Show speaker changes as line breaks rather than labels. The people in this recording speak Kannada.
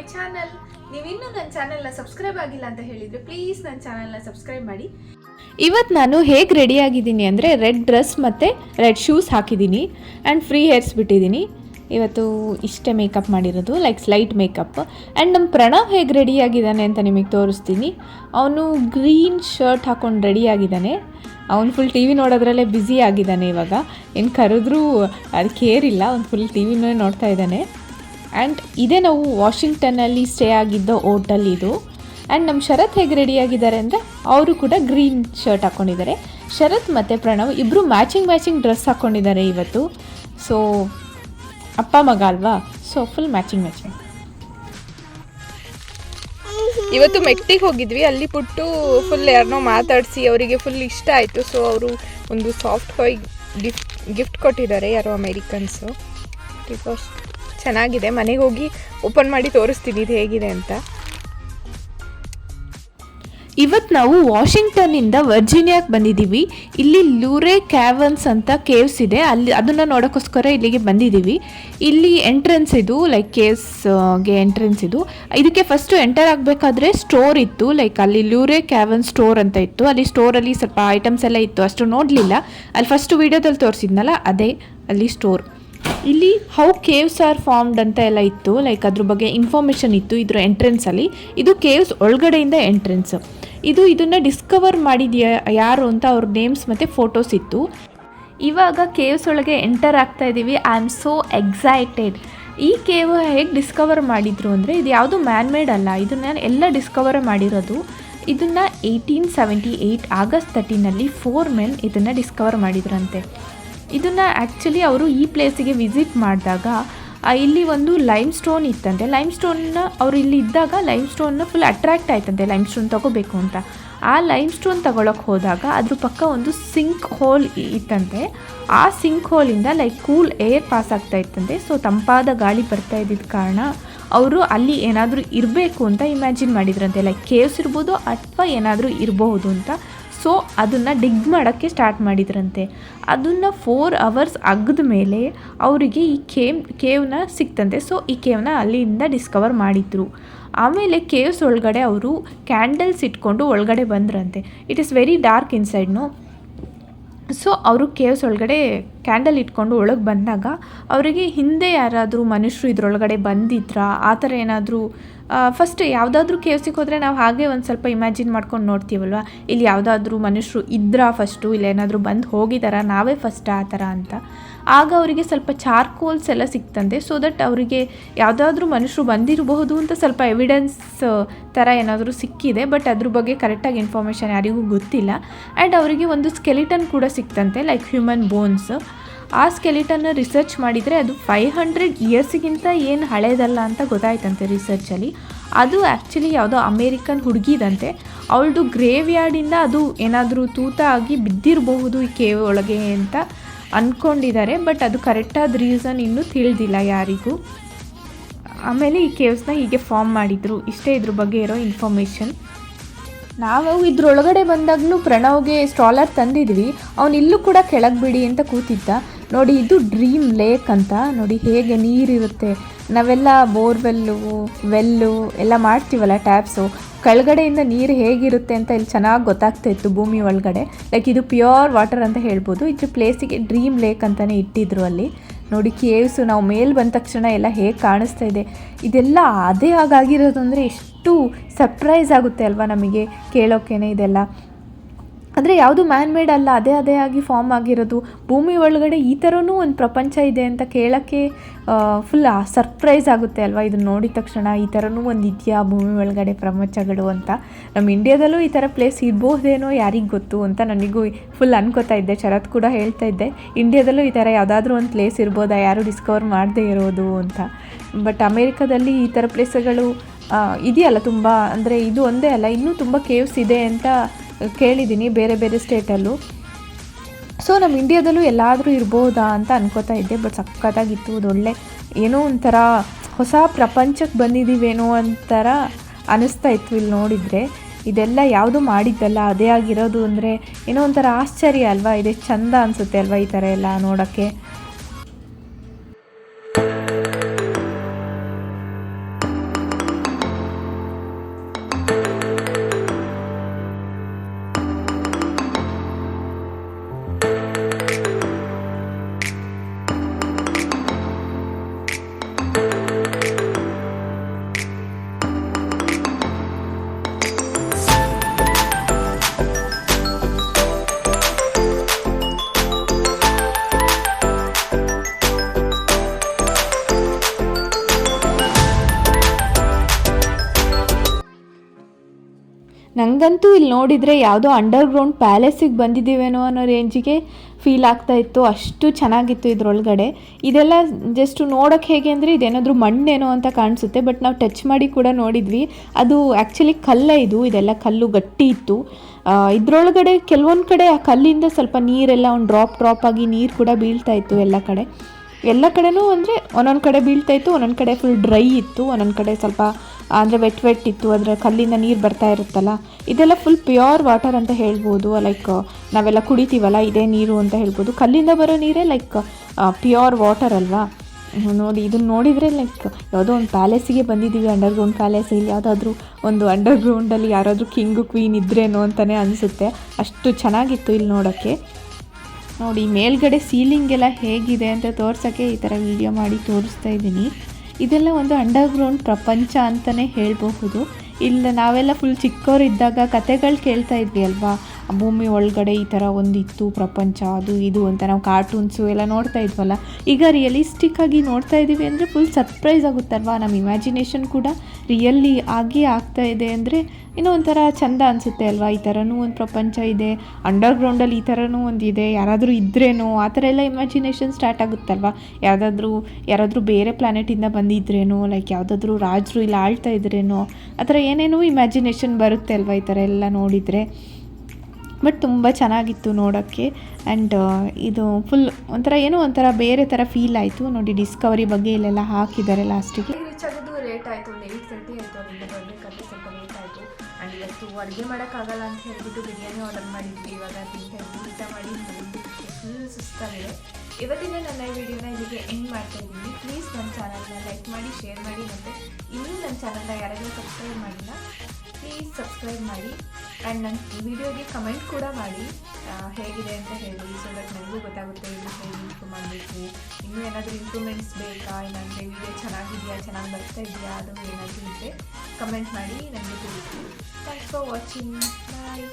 My channel. ನೀವಿನ್ನೂ ನನ್ನ ಚಾನಲ್ನ ಸಬ್ಸ್ಕ್ರೈಬ್ ಆಗಿಲ್ಲ ಅಂತ ಹೇಳಿದರೆ ಪ್ಲೀಸ್ ನನ್ನ ಚಾನಲ್ನ ಸಬ್ಸ್ಕ್ರೈಬ್ ಮಾಡಿ.
ಇವತ್ತು ನಾನು ಹೇಗೆ ರೆಡಿ ಆಗಿದ್ದೀನಿ ಅಂದರೆ ರೆಡ್ ಡ್ರೆಸ್ ಮತ್ತು ರೆಡ್ ಶೂಸ್ ಹಾಕಿದ್ದೀನಿ ಆ್ಯಂಡ್ ಫ್ರೀ ಹೇರ್ಸ್ ಬಿಟ್ಟಿದ್ದೀನಿ. ಇವತ್ತು ಇಷ್ಟೇ ಮೇಕಪ್ ಮಾಡಿರೋದು ಲೈಕ್ ಸ್ಲೈಟ್ ಮೇಕಪ್ ಆ್ಯಂಡ್ ನಮ್ಮ ಪ್ರಣವ್ ಹೇಗೆ ರೆಡಿ ಆಗಿದ್ದಾನೆ ಅಂತ ನಿಮಗೆ ತೋರಿಸ್ತೀನಿ. ಅವನು ಗ್ರೀನ್ ಶರ್ಟ್ ಹಾಕ್ಕೊಂಡು ರೆಡಿ ಆಗಿದ್ದಾನೆ. ಅವನು ಫುಲ್ ಟಿ ವಿ ನೋಡೋದ್ರಲ್ಲೇ ಬ್ಯುಸಿ ಆಗಿದ್ದಾನೆ ಇವಾಗ. ಏನು ಕರೆದ್ರೂ ಅದು ಕೇರಿಲ್ಲ ಅವ್ನು ಫುಲ್ ಟಿ ವಿನೇ ನೋಡ್ತಾ ಇದ್ದಾನೆ. ಆ್ಯಂಡ್ ಇದೇ ನಾವು ವಾಷಿಂಗ್ಟನ್ನಲ್ಲಿ ಸ್ಟೇ ಆಗಿದ್ದ ಹೋಟಲ್ ಇದು. ಆ್ಯಂಡ್ ನಮ್ಮ ಶರತ್ ಹೇಗೆ ರೆಡಿ ಆಗಿದ್ದಾರೆ ಅಂದರೆ ಅವರು ಕೂಡ ಗ್ರೀನ್ ಶರ್ಟ್ ಹಾಕ್ಕೊಂಡಿದ್ದಾರೆ ಶರತ್ ಮತ್ತು ಪ್ರಣವ್ ಇಬ್ಬರು ಮ್ಯಾಚಿಂಗ್ ಮ್ಯಾಚಿಂಗ್ ಡ್ರೆಸ್ ಹಾಕ್ಕೊಂಡಿದ್ದಾರೆ ಇವತ್ತು. ಸೊ ಅಪ್ಪ ಮಗ ಅಲ್ವಾ? ಸೊ ಫುಲ್ ಮ್ಯಾಚಿಂಗ್ ಮ್ಯಾಚಿಂಗ್
ಇವತ್ತು ಮೆಟ್ಟಿಗೆ ಹೋಗಿದ್ವಿ, ಅಲ್ಲಿ ಪುಟ್ಟು ಫುಲ್ ಯಾರನ್ನೋ ಮಾತಾಡಿಸಿ ಅವರಿಗೆ ಫುಲ್ ಇಷ್ಟ ಆಯಿತು. ಸೊ ಅವರು ಒಂದು ಸಾಫ್ಟ್ ಕಾಯ್ ಗಿಫ್ಟ್ ಗಿಫ್ಟ್ ಕೊಟ್ಟಿದ್ದಾರೆ ಯಾರೋ ಅಮೇರಿಕನ್ಸು ಚೆನ್ನಾಗಿದೆ. ಮನೆಗೆ ಹೋಗಿ ಓಪನ್ ಮಾಡಿ ತೋರಿಸ್ತೀನಿ ಇದು ಹೇಗಿದೆ ಅಂತ.
ಇವತ್ತು ನಾವು ವಾಷಿಂಗ್ಟನ್ನಿಂದ ವರ್ಜೀನಿಯಾಕ್ಕೆ ಬಂದಿದ್ದೀವಿ ಇಲ್ಲಿ ಲೂರೆ ಕ್ಯಾವನ್ಸ್ ಅಂತ ಕೇವ್ಸ್ ಇದೆ. ಅಲ್ಲಿ ಅದನ್ನು ನೋಡೋಕ್ಕೋಸ್ಕರ ಇಲ್ಲಿಗೆ ಬಂದಿದ್ದೀವಿ ಇಲ್ಲಿ ಎಂಟ್ರೆನ್ಸ್ ಇದು ಲೈಕ್ ಕೇವ್ಸ್ಗೆ ಎಂಟ್ರೆನ್ಸ್ ಇದು. ಇದಕ್ಕೆ ಫಸ್ಟು ಎಂಟರ್ ಆಗಬೇಕಾದ್ರೆ ಸ್ಟೋರ್ ಇತ್ತು. ಲೈಕ್ ಅಲ್ಲಿ ಲೂರೆ ಕ್ಯಾವನ್ ಸ್ಟೋರ್ ಅಂತ ಇತ್ತು. ಅಲ್ಲಿ ಸ್ಟೋರಲ್ಲಿ ಸ್ವಲ್ಪ ಐಟಮ್ಸ್ ಎಲ್ಲ ಇತ್ತು. ಅಷ್ಟು ನೋಡಲಿಲ್ಲ. ಅಲ್ಲಿ ಫಸ್ಟ್ ವೀಡಿಯೋದಲ್ಲಿ ತೋರಿಸಿದ್ನಲ್ಲ, ಅದೇ ಅಲ್ಲಿ ಸ್ಟೋರ್ ಇಲ್ಲಿ ಹೌ ಕೇವ್ಸ್ ಆರ್ ಫಾರ್ಮ್ಡ್ ಅಂತ ಎಲ್ಲ ಇತ್ತು. ಲೈಕ್ ಅದ್ರ ಬಗ್ಗೆ ಇನ್ಫಾರ್ಮೇಷನ್ ಇತ್ತು ಇದ್ರ ಎಂಟ್ರೆನ್ಸಲ್ಲಿ ಇದು ಕೇವ್ಸ್ ಒಳಗಡೆಯಿಂದ ಎಂಟ್ರೆನ್ಸ್ ಇದು ಇದನ್ನು ಡಿಸ್ಕವರ್ ಮಾಡಿದ್ಯಾ ಯಾರು ಅಂತ ಅವ್ರ ನೇಮ್ಸ್ ಮತ್ತು ಫೋಟೋಸ್ ಇತ್ತು. ಇವಾಗ ಕೇವ್ಸ್ ಒಳಗೆ ಎಂಟರ್ ಆಗ್ತಾ ಇದ್ದೀವಿ ಐ ಆಮ್ ಸೋ ಎಕ್ಸೈಟೆಡ್ ಈ ಕೇವ್ ಹೇಗೆ ಡಿಸ್ಕವರ್ ಮಾಡಿದ್ರು ಅಂದರೆ ಇದು ಯಾವುದು ಮ್ಯಾನ್ ಮೇಡ್ ಅಲ್ಲ. ಇದನ್ನು ಎಲ್ಲ ಡಿಸ್ಕವರ್ ಮಾಡಿರೋದು ಇದನ್ನು ಏಯ್ಟೀನ್ ಸೆವೆಂಟಿ ಏಯ್ಟ್ ಆಗಸ್ಟ್ ತರ್ಟೀನಲ್ಲಿ ಫೋರ್ ಮೆನ್ ಇದನ್ನು ಡಿಸ್ಕವರ್ ಮಾಡಿದ್ರಂತೆ. ಇದನ್ನು ಆ್ಯಕ್ಚುಲಿ ಅವರು ಈ ಪ್ಲೇಸಿಗೆ ವಿಸಿಟ್ ಮಾಡಿದಾಗ ಇಲ್ಲಿ ಒಂದು ಲೈಮ್ ಸ್ಟೋನ್ ಇತ್ತಂತೆ. ಲೈಮ್ ಸ್ಟೋನ್ನ ಅವ್ರು ಇಲ್ಲಿ ಇದ್ದಾಗ ಲೈಮ್ ಸ್ಟೋನ್ನ ಫುಲ್ ಅಟ್ರಾಕ್ಟ್ ಆಯ್ತಂತೆ ಲೈಮ್ ಸ್ಟೋನ್ ತೊಗೋಬೇಕು ಅಂತ. ಆ ಲೈಮ್ ಸ್ಟೋನ್ ತಗೊಳಕ್ಕೆ ಹೋದಾಗ ಅದ್ರ ಪಕ್ಕ ಒಂದು ಸಿಂಕ್ ಹೋಲ್ ಇತ್ತಂತೆ. ಆ ಸಿಂಕ್ ಹೋಲಿಂದ ಲೈಕ್ ಕೂಲ್ ಏರ್ ಪಾಸ್ ಆಗ್ತಾ ಇತ್ತಂತೆ. ಸೊ ತಂಪಾದ ಗಾಳಿ ಬರ್ತಾ ಇದ್ದಿದ್ದ ಕಾರಣ ಅವರು ಅಲ್ಲಿ ಏನಾದರೂ ಇರಬೇಕು ಅಂತ ಇಮ್ಯಾಜಿನ್ ಮಾಡಿದ್ರಂತೆ. ಲೈಕ್ ಕೇವ್ಸ್ ಇರ್ಬೋದು ಅಥವಾ ಏನಾದರೂ ಇರಬಹುದು ಅಂತ. ಸೊ ಅದನ್ನು ಡಿಗ್ ಮಾಡೋಕ್ಕೆ ಸ್ಟಾರ್ಟ್ ಮಾಡಿದ್ರಂತೆ. ಅದನ್ನು ಫೋರ್ ಅವರ್ಸ್ ಅಗ್ದ ಮೇಲೆ ಅವರಿಗೆ ಈ ಕೇವ್, ಕೇವ್ನ ಸಿಕ್ತಂತೆ. ಸೊ ಈ ಕೇವ್ನ ಅಲ್ಲಿಂದ ಡಿಸ್ಕವರ್ ಮಾಡಿದ್ರು. ಆಮೇಲೆ ಕೇವ್ಸ್ ಒಳಗಡೆ ಅವರು ಕ್ಯಾಂಡಲ್ಸ್ ಇಟ್ಕೊಂಡು ಒಳಗಡೆ ಬಂದ್ರಂತೆ. ಇಟ್ ಈಸ್ ವೆರಿ ಡಾರ್ಕ್ ಇನ್ಸೈಡ್ನು ಸೊ ಅವರು ಕೇವ್ಸ್ ಒಳಗಡೆ ಕ್ಯಾಂಡಲ್ ಇಟ್ಕೊಂಡು ಒಳಗೆ ಬಂದಾಗ ಅವರಿಗೆ ಹಿಂದೆ ಯಾರಾದರೂ ಮನುಷ್ಯರು ಇದರೊಳಗಡೆ ಬಂದಿದ್ರಾ? ಆ ಥರ ಏನಾದರೂ ಫಸ್ಟ್ ಯಾವುದಾದ್ರೂ ಕೇವ್ಸಿಗೆ ಹೋದರೆ ನಾವು ಹಾಗೆ ಒಂದು ಸ್ವಲ್ಪ ಇಮ್ಯಾಜಿನ್ ಮಾಡ್ಕೊಂಡು ನೋಡ್ತೀವಲ್ವ? ಇಲ್ಲಿ ಯಾವುದಾದ್ರೂ ಮನುಷ್ಯರು ಇದ್ರಾ ಫಸ್ಟು ಇಲ್ಲ ಏನಾದರೂ ಬಂದು ಹೋಗಿದಾರ? ನಾವೇ ಫಸ್ಟ್ ಆ ಥರ ಅಂತ. ಆಗ ಅವರಿಗೆ ಸ್ವಲ್ಪ ಚಾರ್ಕೋಲ್ಸ್ ಎಲ್ಲ ಸಿಕ್ತಂತೆ ಸೊ ದಟ್ ಅವರಿಗೆ ಯಾವುದಾದ್ರೂ ಮನುಷ್ಯರು ಬಂದಿರಬಹುದು ಅಂತ ಸ್ವಲ್ಪ ಎವಿಡೆನ್ಸ್ ಥರ ಏನಾದರೂ ಸಿಕ್ಕಿದೆ ಬಟ್ ಅದ್ರ ಬಗ್ಗೆ ಕರೆಕ್ಟಾಗಿ ಇನ್ಫಾರ್ಮೇಷನ್ ಯಾರಿಗೂ ಗೊತ್ತಿಲ್ಲ. ಆ್ಯಂಡ್ ಅವರಿಗೆ ಒಂದು ಸ್ಕೆಲಿಟನ್ ಕೂಡ ಸಿಕ್ತಂತೆ ಲೈಕ್ ಹ್ಯೂಮನ್ ಬೋನ್ಸ್ ಆ ಸ್ಕೆಲಿಟನ್ನ ರಿಸರ್ಚ್ ಮಾಡಿದರೆ ಅದು ಫೈವ್ ಹಂಡ್ರೆಡ್ ಇಯರ್ಸ್ಗಿಂತ ಏನು ಹಳೇದಲ್ಲ ಅಂತ ಗೊತ್ತಾಯ್ತಂತೆ ರಿಸರ್ಚಲ್ಲಿ ಅದು ಆ್ಯಕ್ಚುಲಿ ಯಾವುದೋ ಅಮೇರಿಕನ್ ಹುಡುಗಿದಂತೆ. ಅವಳದು ಗ್ರೇವ್ ಯಾರ್ಡಿಂದ ಅದು ಏನಾದರೂ ತೂತ ಆಗಿ ಬಿದ್ದಿರಬಹುದು ಈ ಕೇವ್ ಒಳಗೆ ಅಂತ ಅಂದ್ಕೊಂಡಿದ್ದಾರೆ ಬಟ್ ಅದು ಕರೆಕ್ಟಾದ ರೀಸನ್ ಇನ್ನೂ ತಿಳಿದಿಲ್ಲ ಯಾರಿಗೂ. ಆಮೇಲೆ ಈ ಕೇವ್ಸ್ನ ಹೀಗೆ ಫಾರ್ಮ್ ಮಾಡಿದರು. ಇಷ್ಟೇ ಇದ್ರ ಬಗ್ಗೆ ಇರೋ ಇನ್ಫಾರ್ಮೇಷನ್ ನಾವು ಇದ್ರೊಳಗಡೆ ಬಂದಾಗಲೂ ಪ್ರಣವ್ಗೆ ಸ್ಟ್ರಾಲರ್ ತಂದಿದ್ವಿ. ಅವನಿಲ್ಲೂ ಕೂಡ ಕೆಳಗೆ ಬಿಡಿ ಅಂತ ಕೂತಿದ್ದ. ನೋಡಿ, ಇದು ಡ್ರೀಮ್ ಲೇಕ್ ಅಂತ. ನೋಡಿ, ಹೇಗೆ ನೀರಿರುತ್ತೆ. ನಾವೆಲ್ಲ ಬೋರ್ವೆಲ್ಲು ವೆಲ್ಲು ಎಲ್ಲ ಮಾಡ್ತೀವಲ್ಲ ಟ್ಯಾಪ್ಸು ಕೆಳಗಡೆಯಿಂದ ನೀರು ಹೇಗಿರುತ್ತೆ ಅಂತ ಇಲ್ಲಿ ಚೆನ್ನಾಗಿ ಗೊತ್ತಾಗ್ತಾ ಇತ್ತು ಭೂಮಿ ಒಳಗಡೆ. ಲೈಕ್ ಇದು ಪ್ಯೂರ್ ವಾಟರ್ ಅಂತ ಹೇಳ್ಬೋದು. ಇದು ಪ್ಲೇಸಿಗೆ ಡ್ರೀಮ್ ಲೇಕ್ ಅಂತಲೇ ಇಟ್ಟಿದ್ರು ಅಲ್ಲಿ. ನೋಡಿ ಕೇವ್ಸು ನಾವು ಮೇಲೆ ಬಂದ ತಕ್ಷಣ ಎಲ್ಲ ಹೇಗೆ ಕಾಣಿಸ್ತಾ ಇದೆ. ಇದೆಲ್ಲ ಅದೇ ಹಾಗಾಗಿರೋದು ಅಂದರೆ ಎಷ್ಟು ಸರ್ಪ್ರೈಸ್ ಆಗುತ್ತೆ ಅಲ್ವಾ ನಮಗೆ ಕೇಳೋಕ್ಕೇನೆ ಇದೆಲ್ಲ. ಅಂದರೆ ಯಾವುದು ಮ್ಯಾನ್ ಮೇಡ್ ಅಲ್ಲ, ಅದೇ ಅದೇ ಆಗಿ ಫಾರ್ಮ್ ಆಗಿರೋದು. ಭೂಮಿ ಒಳಗಡೆ ಈ ಥರನೂ ಒಂದು ಪ್ರಪಂಚ ಇದೆ ಅಂತ ಕೇಳೋಕ್ಕೆ ಫುಲ್ ಸರ್ಪ್ರೈಸ್ ಆಗುತ್ತೆ ಅಲ್ವಾ? ಇದನ್ನು ನೋಡಿದ ತಕ್ಷಣ ಈ ಥರನೂ ಒಂದು ಇದೆಯಾ ಭೂಮಿ ಒಳಗಡೆ ಪ್ರಪಂಚಗಳು ಅಂತ. ನಮ್ಮ ಇಂಡಿಯಾದಲ್ಲೂ ಈ ಥರ ಪ್ಲೇಸ್ ಇರಬಹುದೇನೋ ಯಾರಿಗೆ ಗೊತ್ತು ಅಂತ ನನಗೂ ಫುಲ್ ಅನ್ಕೋತಾ ಇದ್ದೆ. ಶರತ್ ಕೂಡ ಹೇಳ್ತಾ ಇದ್ದೆ ಇಂಡಿಯಾದಲ್ಲೂ ಈ ಥರ ಯಾವುದಾದ್ರೂ ಒಂದು ಪ್ಲೇಸ್ ಇರ್ಬೋದಾ? ಯಾರು ಡಿಸ್ಕವರ್ ಮಾಡದೇ ಇರೋದು? ಅಂತ. ಬಟ್ ಅಮೇರಿಕಾದಲ್ಲಿ ಈ ಥರ ಪ್ಲೇಸ್ಗಳು ಇದೆಯಲ್ಲ ತುಂಬ, ಅಂದರೆ ಇದು ಒಂದೇ ಅಲ್ಲ, ಇನ್ನೂ ತುಂಬ ಕೇವ್ಸ್ ಇದೆ ಅಂತ ಕೇಳಿದ್ದೀನಿ ಬೇರೆ ಬೇರೆ ಸ್ಟೇಟಲ್ಲೂ. ಸೊ ನಮ್ಮ ಇಂಡಿಯಾದಲ್ಲೂ ಎಲ್ಲಾದರೂ ಇರ್ಬೋದಾ ಅಂತ ಅನ್ಕೋತಾ ಇದ್ದೆ ಬಟ್ ಸಖತ್ತಾಗಿತ್ತು. ಅದೊಳ್ಳೆ ಏನೋ ಒಂಥರ ಹೊಸ ಪ್ರಪಂಚಕ್ಕೆ ಬಂದಿದ್ದೀವೇನೋ ಒಂಥರ ಅನ್ನಿಸ್ತಾ ಇತ್ತು ಇಲ್ಲಿ ನೋಡಿದರೆ. ಇದೆಲ್ಲ ಯಾವುದು ಮಾಡಿದ್ದಲ್ಲ, ಅದೇ ಆಗಿರೋದು ಅಂದರೆ ಏನೋ ಒಂಥರ ಆಶ್ಚರ್ಯ ಅಲ್ವಾ? ಇದೆ ಚಂದ ಅನಿಸುತ್ತೆ ಅಲ್ವಾ ಈ ಥರ ಎಲ್ಲ ನೋಡೋಕ್ಕೆ? ನನಗಂತೂ ಇಲ್ಲಿ ನೋಡಿದರೆ ಯಾವುದೋ ಅಂಡರ್ಗ್ರೌಂಡ್ ಪ್ಯಾಲೇಸಿಗೆ ಬಂದಿದ್ದೀವೇನೋ ಅನ್ನೋ ರೇಂಜಿಗೆ ಫೀಲ್ ಆಗ್ತಾ ಇತ್ತು. ಅಷ್ಟು ಚೆನ್ನಾಗಿತ್ತು ಇದರೊಳಗಡೆ. ಇದೆಲ್ಲ ಜಸ್ಟ್ ನೋಡೋಕೆ ಹೇಗೆ ಅಂದರೆ ಇದೇನಾದರೂ ಮಣ್ಣೇನೋ ಅಂತ ಕಾಣಿಸುತ್ತೆ ಬಟ್ ನಾವು ಟಚ್ ಮಾಡಿ ಕೂಡ ನೋಡಿದ್ವಿ. ಅದು ಆ್ಯಕ್ಚುಲಿ ಕಲ್ಲೇ ಇದು, ಇದೆಲ್ಲ ಕಲ್ಲು ಗಟ್ಟಿ ಇತ್ತು. ಇದರೊಳಗಡೆ ಕೆಲವೊಂದು ಕಡೆ ಆ ಕಲ್ಲಿಂದ ಸ್ವಲ್ಪ ನೀರೆಲ್ಲ ಒಂದು ಡ್ರಾಪ್ ಡ್ರಾಪ್ ಆಗಿ ನೀರು ಕೂಡ ಬೀಳ್ತಾ ಇತ್ತು ಎಲ್ಲ ಕಡೆ. ಎಲ್ಲ ಕಡೆನೂ ಅಂದರೆ ಒಂದೊಂದು ಕಡೆ ಬೀಳ್ತಾ ಇತ್ತು, ಒಂದೊಂದು ಕಡೆ ಫುಲ್ ಡ್ರೈ ಇತ್ತು, ಒಂದೊಂದು ಕಡೆ ಸ್ವಲ್ಪ ಅಂದರೆ ವೆಟ್ ವೆಟ್ ಇತ್ತು, ಅಂದರೆ ಕಲ್ಲಿಂದ ನೀರು ಬರ್ತಾ ಇರುತ್ತಲ್ಲ, ಇದೆಲ್ಲ ಫುಲ್ ಪ್ಯೂರ್ ವಾಟರ್ ಅಂತ ಹೇಳ್ಬೋದು. ಲೈಕ್ ನಾವೆಲ್ಲ ಕುಡಿತೀವಲ್ಲ, ಇದೇ ನೀರು ಅಂತ ಹೇಳ್ಬೋದು. ಕಲ್ಲಿಂದ ಬರೋ ನೀರೇ ಲೈಕ್ ಪ್ಯೂರ್ ವಾಟರ್ ಅಲ್ವಾ? ನೋಡಿ ಇದನ್ನ ನೋಡಿದರೆ ಲೈಕ್ ಯಾವುದೋ ಒಂದು ಪ್ಯಾಲೇಸಿಗೆ ಬಂದಿದ್ದೀವಿ ಅಂಡರ್ಗ್ರೌಂಡ್ ಪ್ಯಾಲೇಸ್ ಇಲ್ಲಿ ಯಾವುದಾದ್ರೂ ಒಂದು ಅಂಡರ್ಗ್ರೌಂಡಲ್ಲಿ ಯಾರಾದರೂ ಕಿಂಗು ಕ್ವೀನ್ ಇದ್ರೇನೋ ಅಂತಲೇ ಅನಿಸುತ್ತೆ. ಅಷ್ಟು ಚೆನ್ನಾಗಿತ್ತು ಇಲ್ಲಿ ನೋಡೋಕ್ಕೆ. ನೋಡಿ, ಮೇಲ್ಗಡೆ ಸೀಲಿಂಗ್ ಎಲ್ಲ ಹೇಗಿದೆ ಅಂತ ತೋರ್ಸೋಕ್ಕೆ ಈ ಥರ ವಿಡಿಯೋ ಮಾಡಿ ತೋರಿಸ್ತಾ ಇದ್ದೀನಿ. ಇದೆಲ್ಲ ಒಂದು ಅಂಡರ್ಗ್ರೌಂಡ್ ಪ್ರಪಂಚ ಅಂತಲೇ ಹೇಳಬಹುದು. ಇಲ್ಲ ನಾವೆಲ್ಲ ಫುಲ್ ಚಿಕ್ಕವರಿದ್ದಾಗ ಕತೆಗಳು ಕೇಳ್ತಾ ಇದ್ವಿ ಅಲ್ವಾ? ಭೂಮಿ ಒಳಗಡೆ ಈ ಥರ ಒಂದಿತ್ತು ಪ್ರಪಂಚ, ಅದು ಇದು ಅಂತ ನಾವು ಕಾರ್ಟೂನ್ಸು ಎಲ್ಲ ನೋಡ್ತಾ ಇದ್ವಲ್ಲ, ಈಗ ರಿಯಲಿಸ್ಟಿಕ್ ಆಗಿ ನೋಡ್ತಾ ಇದ್ದೀವಿ ಅಂದರೆ ಫುಲ್ ಸರ್ಪ್ರೈಸ್ ಆಗುತ್ತಲ್ವಾ ನಮ್ಮ ಇಮ್ಯಾಜಿನೇಷನ್ ಕೂಡ ರಿಯಲ್ಲಿ ಆಗಿ ಆಗ್ತಾ ಇದೆ ಅಂದರೆ ಏನೋ ಒಂಥರ ಚಂದ ಅನಿಸುತ್ತೆ ಅಲ್ವಾ? ಈ ಥರನೂ ಒಂದು ಪ್ರಪಂಚ ಇದೆ ಅಂಡರ್ಗ್ರೌಂಡಲ್ಲಿ ಈ ಥರನೂ ಇದೆ, ಯಾರಾದರೂ ಇದ್ರೇನೋ ಆ ಥರ ಎಲ್ಲ ಇಮ್ಯಾಜಿನೇಷನ್ ಸ್ಟಾರ್ಟ್ ಆಗುತ್ತಲ್ವಾ ಯಾವುದಾದ್ರೂ, ಯಾರಾದರೂ ಬೇರೆ ಪ್ಲ್ಯಾನೆಟಿಂದ ಬಂದಿದ್ರೇನೋ ಲೈಕ್ ಯಾವುದಾದ್ರೂ ರಾಜರು ಇಲ್ಲಿ ಆಳ್ತಾ ಇದ್ರೇನೋ, ಆ ಥರ ಏನೇನೋ ಇಮ್ಯಾಜಿನೇಷನ್ ಬರುತ್ತೆ ಅಲ್ವಾ ಈ ಥರ ಎಲ್ಲ ನೋಡಿದರೆ? ಬಟ್ ತುಂಬ ಚೆನ್ನಾಗಿತ್ತು ನೋಡೋಕ್ಕೆ. ಆ್ಯಂಡ್ ಇದು ಫುಲ್ ಒಂಥರ ಏನೋ ಒಂಥರ ಬೇರೆ ಥರ ಫೀಲ್ ಆಯಿತು. ನೋಡಿ ಡಿಸ್ಕವರಿ ಬಗ್ಗೆ ಇಲ್ಲೆಲ್ಲ ಹಾಕಿದ್ದಾರೆ ಲಾಸ್ಟಿಗೆ
ರೀಚ್ ಆಗೋದು ಲೇಟ್ ಆಯಿತು. ಒಂದು ಏಯ್ಟ್ ತರ್ಟಿ ಆಯಿತು. ಅಲ್ಲಿಂದ ಬರಬೇಕಾದ್ರೆ ಸ್ವಲ್ಪ ಲೇಟ್ ಆಯಿತು. ಆ್ಯಂಡ್ ಇವತ್ತು ಅಡುಗೆ ಮಾಡೋಕ್ಕಾಗಲ್ಲ ಅಂತ ಹೇಳ್ಬಿಟ್ಟು ಬಿರಿಯಾನಿ ಆರ್ಡರ್ ಮಾಡಿದ್ವಿ. ಇವಾಗ ತಿಂತಾ ಊಟ ಮಾಡಿ ಫುಲ್ ಸುಸ್ತಾಗಿದೆ. ಇವತ್ತಿನ ನನ್ನ ವಿಡಿಯೋನ ಇಲ್ಲಿಗೆ ಎಂಡ್ ಮಾಡ್ತಾ ಇದ್ದೀನಿ. ಪ್ಲೀಸ್ ನನ್ನ ಚಾನಲ್ನ ಲೈಕ್ ಮಾಡಿ ಶೇರ್ ಮಾಡಿ ಮತ್ತು ಇನ್ನೂ ನನ್ನ ಚಾನಲ್ನ ಯಾರಾದರೂ ಸಬ್ಸ್ಕ್ರೈಬ್ ಮಾಡಿಲ್ಲ ಪ್ಲೀಸ್ ಸಬ್ಸ್ಕ್ರೈಬ್ ಮಾಡಿ. ಆ್ಯಂಡ್ ನನ್ನ ವಿಡಿಯೋಗೆ ಕಮೆಂಟ್ ಕೂಡ ಮಾಡಿ. ಹೇಗಿದೆ ಅಂತ ಹೇಳಿ ಸೊ ದಟ್ ನನಗೂ ಗೊತ್ತಾಗುತ್ತೆ ಇಲ್ಲಿ ಹೇಗೆ ಇಂಪ್ರೂವ್ ಮಾಡಬೇಕು. ಇನ್ನೂ ಏನಾದರೂ ಇಂಪ್ರೂವ್ಮೆಂಟ್ಸ್ ಬೇಕಾ? ಏನಂದರೆ ವಿಡಿಯೋ ಚೆನ್ನಾಗಿದೆಯಾ? ಚೆನ್ನಾಗಿ ಬರ್ತಾ ಇದೆಯಾ? ಅದು ಏನಾದರೂ ಇದ್ದರೆ ಕಮೆಂಟ್ ಮಾಡಿ. ನನಗೆ ತಿಳಿಸಿ. Thanks for watching bye